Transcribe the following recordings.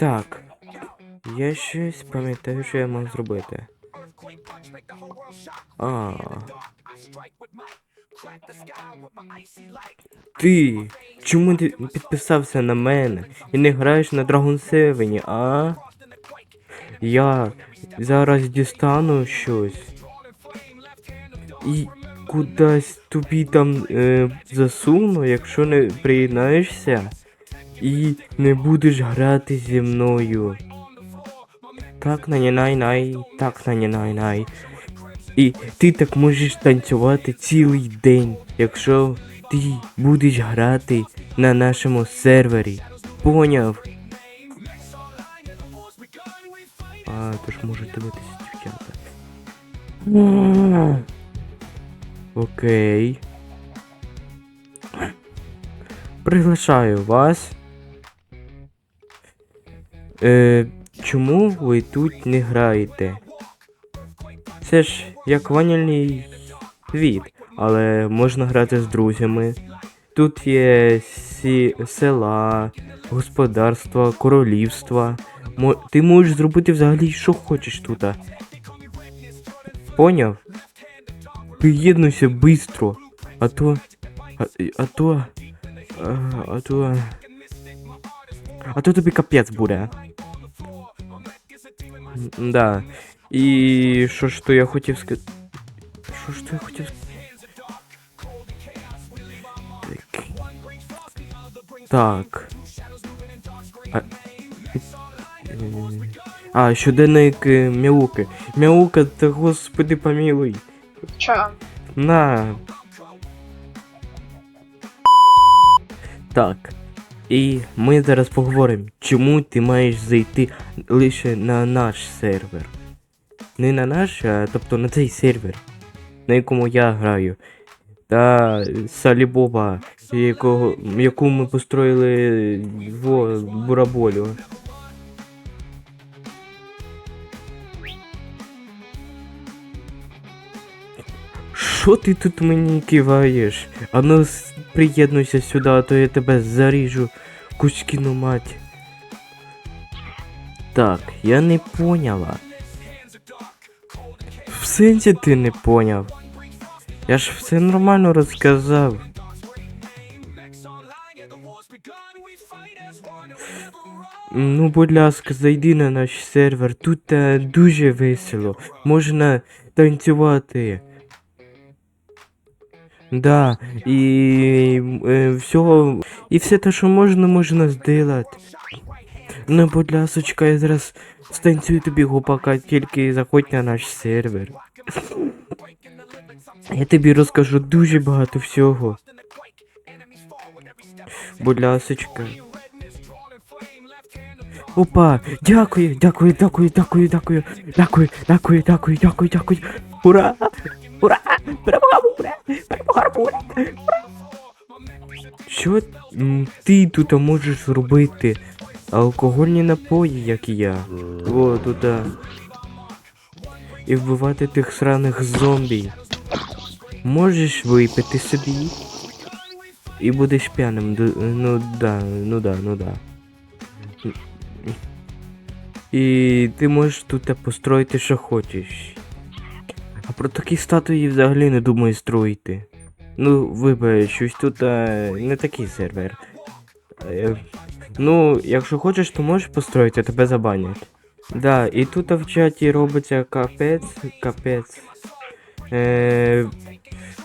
Так. Я щось пам'ятаю, що я мав зробити. А. Ти. Чому ти підписався на мене і не граєш на Dragon 7, а? Я зараз дістану щось. І кудись тобі там е, засуну, якщо не приєднаєшся і не будеш грати зі мною. Так на най най так на най най І ти так можеш танцювати цілий день, якщо ти будеш грати на нашому сервері. Поняв? А, то ж може дивитися дівчата. Окей. Приглашаю вас. Е, чому ви тут не граєте? Це ж як ванільний світ, але можна грати з друзями. Тут є сі... села, господарства, королівства. Мо... Ти можеш зробити взагалі що хочеш тут. Поняв? Приєднуйся бистро, а то. А, а то. А, а то. А то тобі капець буде. М, Да. І що ж то я хотів сказати. Що ж то я хотів Так. Так. А, е, а щоденник е, Мяуки. Мяука, та господи помилуй. Чо? На. Так. І ми зараз поговоримо, чому ти маєш зайти лише на наш сервер. Не на наш, а тобто на цей сервер, на якому я граю. Та Салібоба, якого, яку ми построїли в Бураболю. Що ти тут мені киваєш? Ану с- приєднуйся сюди, а то я тебе заріжу кузькіну мать. Так, я не поняла. В сенсі ти не поняв. Я ж все нормально розказав. Ну, будь ласка, зайди на наш сервер. Тут е, дуже весело. Можна танцювати. Да, і е, всього, і все те, що можна, можна зробити. Ну, будь ласочка, я зараз станцюю тобі гупака, тільки заходь на наш сервер. Я тобі розкажу дуже багато всього. Будь ласочка. Опа, дякую, дякую, дякую, дякую, дякую, дякую, дякую, дякую, дякую, дякую. Ура! Ура! Перемога Ура! Що ти тут можеш робити? Алкогольні напої, як і я. О, туди. І вбивати тих сраних зомбі. Можеш випити собі. І будеш п'яним. Ну да, ну да, ну да. І ти можеш тут построїти, що хочеш. А про такі статуї взагалі не думаю строїти. Ну, вибач, щось тут е, не такий сервер. Е, ну, якщо хочеш, то можеш построїти, тебе забанять. Да, і тут в чаті робиться капець, капець. Е,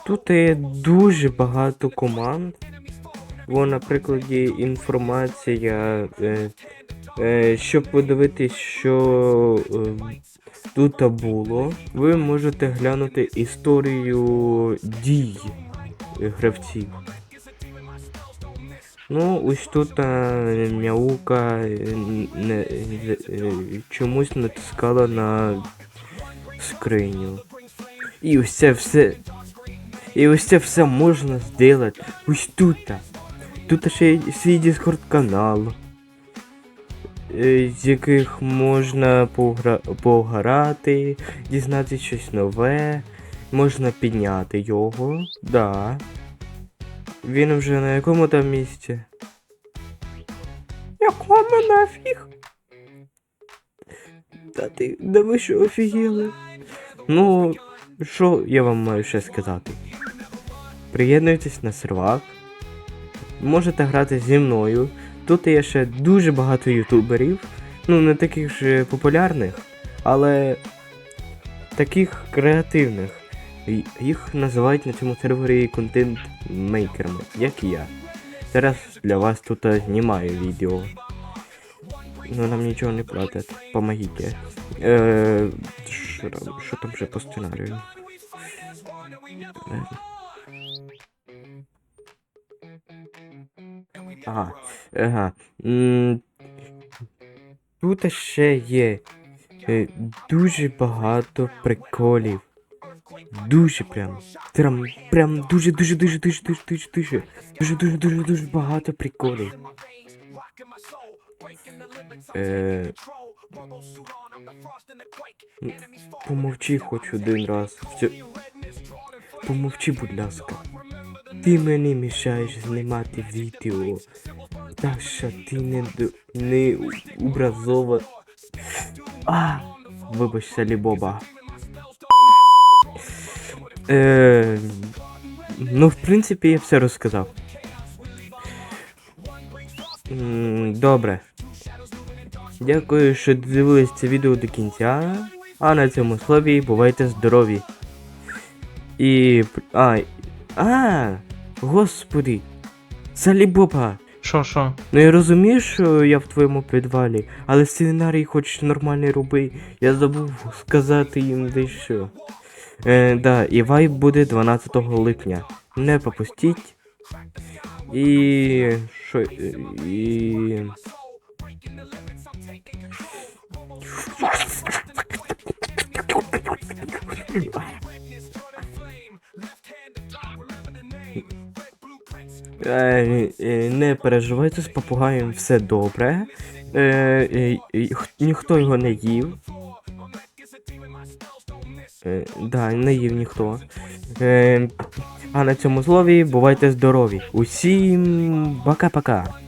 тут є дуже багато команд. Во, на прикладі інформація. Е, е, щоб подивитись, що е, тут було, ви можете глянути історію дій гравців. Ну, ось тут е, мяука е, не, е, чомусь натискала на скриню. І ось це все. І ось це все можна зробити ось тут. Тут ще свій дискорд канал, з яких можна погра... пограти, дізнатися щось нове, можна підняти його, да. Він вже на якому там місці? Якому нафіг? сказати? Да ви що офігіли? Ну, що я вам маю ще сказати? Приєднуйтесь на сервак. Можете грати зі мною. Тут є ще дуже багато ютуберів. Ну, не таких ж популярних, але таких креативних. Їх називають на цьому сервері контент-мейкерами, як і я. Зараз для вас тут знімаю відео. Ну нам нічого не платять. Помогите. Е, що там вже по сценарію? Ага. Ага. Тут ще є е, дуже багато приколів. Дуже прям. Прям, прям дуже, дуже, дуже, дуже, дуже, дуже, дуже, дуже, дуже, дуже, дуже багато приколів. Е, помовчи хоч один раз. Помовчи, будь ласка. Ти мені мішаєш знімати відео. Що ти не, не образова. А, вибачся, Лібоба. Е, ну, в принципі, я все розказав. Добре. Дякую, що дивились це відео до кінця. А на цьому слові бувайте здорові. І. А. А! Господи! Салібоба! Що, що? Ну я розумію, що я в твоєму підвалі, але сценарій хоч нормальний роби. Я забув сказати їм дещо. Е, да, і вайб буде 12 липня. Не пропустіть. І. що. е, І. не переживайте з попугаєм все добре. Е, е, е, ніхто його не їв. Е, да, не їв ніхто. Е, а на цьому слові бувайте здорові. Усім пока-пока.